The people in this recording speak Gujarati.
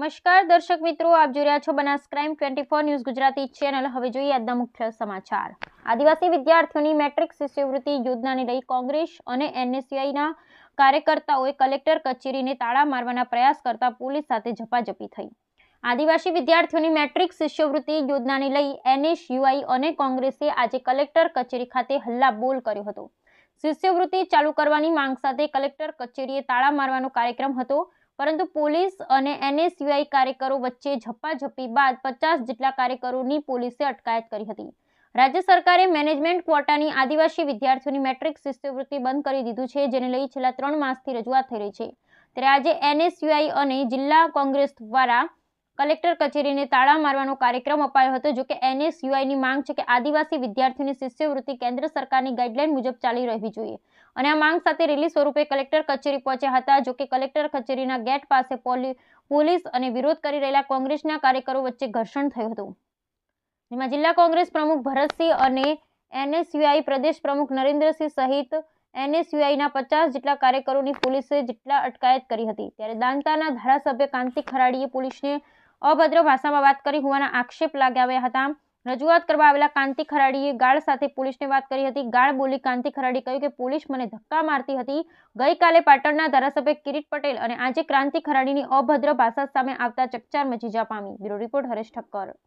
નમસ્કાર, દર્શક મિત્રો, આપ જોઈ રહ્યા છો Banas crime twenty four news Gujarati channel. હવે જોઈએ આજના મુખ્ય સમાચાર. આદિવાસી વિદ્યાર્થીઓની મેટ્રિક શિષ્યવૃત્તિ યોજનાને લઈ કોંગ્રેસ અને એનએસયુઆઈના કાર્યકર્તાઓએ કલેક્ટર કચેરીને તાળા મારવાના પ્રયાસ કરતા પોલીસ સાથે ઝપાઝપી થઈ. આદિવાસી વિદ્યાર્થીઓની મેટ્રિક શિષ્યવૃત્તિ યોજનાને લઈ એનએસયુઆઈ અને કોંગ્રેસે આજે કલેક્ટર કચેરી ખાતે હલ્લાબોલ કર્યો હતો. શિષ્યવૃત્તિ ચાલુ કરવાની માંગ સાથે કલેક્ટર કચેરીએ તાળા મારવાનો કાર્યક્રમ હતો. પરંતુ પોલીસ અને એનએસયુઆઈ કાર્યકરો વચ્ચે ઝપાઝપી બાદ પચાસ જેટલા કાર્યકરોની પોલીસે અટકાયત કરી હતી. રાજ્ય સરકારે મેનેજમેન્ટ ક્વોટાની આદિવાસી વિદ્યાર્થીઓની મેટ્રિક શિષ્યવૃત્તિ બંધ કરી દીધું છે, જેને લઈ છેલ્લા ત્રણ માસથી રજૂઆત થઈ રહી છે. ત્યારે આજે એનએસયુઆઈ અને જિલ્લા કોંગ્રેસ દ્વારા કલેક્ટર કચેરીને તાળા મારવાનો કાર્યક્રમ અપાયો હતો, જોકે એનએસયુઆઈની માંગ છે કે આદિવાસી વિદ્યાર્થીઓની શિષ્યવૃત્તિ કેન્દ્ર સરકારની ગાઈડલાઈન મુજબ ચાલી રહેવી જોઈએ. અને આ માંગ સાથે રેલી સ્વરૂપે કલેક્ટર કચેરી પહોંચ્યા હતા, જોકે કલેક્ટર કચેરીના ગેટ પાસે પોલી- પોલીસ અને વિરોધ કરી રહેલા કોંગ્રેસના કાર્યકરો વચ્ચે ઘર્ષણ થયું હતું. જેમાં જિલ્લા કોંગ્રેસ પ્રમુખ ભરતસિંહ અને એનએસયુઆઈ પ્રદેશ પ્રમુખ નરેન્દ્રસિંહ સહિત એનએસયુઆઈના પચાસ જેટલા કાર્યકરોની પોલીસે જેટલા અટકાયત કરી હતી. ત્યારે દાંતાના ધારાસભ્ય કાંતિ ખરાડીએ પોલીસને અભદ્ર ભાષામાં વાત કરી હોવાના આક્ષેપ લગાવ્યા હતા. રજૂઆત કરવા આવેલા કાંતિ ખરાડીએ ગાળ સાથે પોલીસને વાત કરી હતી. ગાળ બોલી કાંતિ ખરાડી કહ્યું કે પોલીસ મને ધક્કા મારતી હતી. ગઈકાલે પાટણના ધારાસભ્ય કિરીટ પટેલ અને આજે ક્રાંતિ ખરાડીની અભદ્ર ભાષા સામે આવતા ચકચાર મચી જા પામી. Bureau report Haresh Thakkar.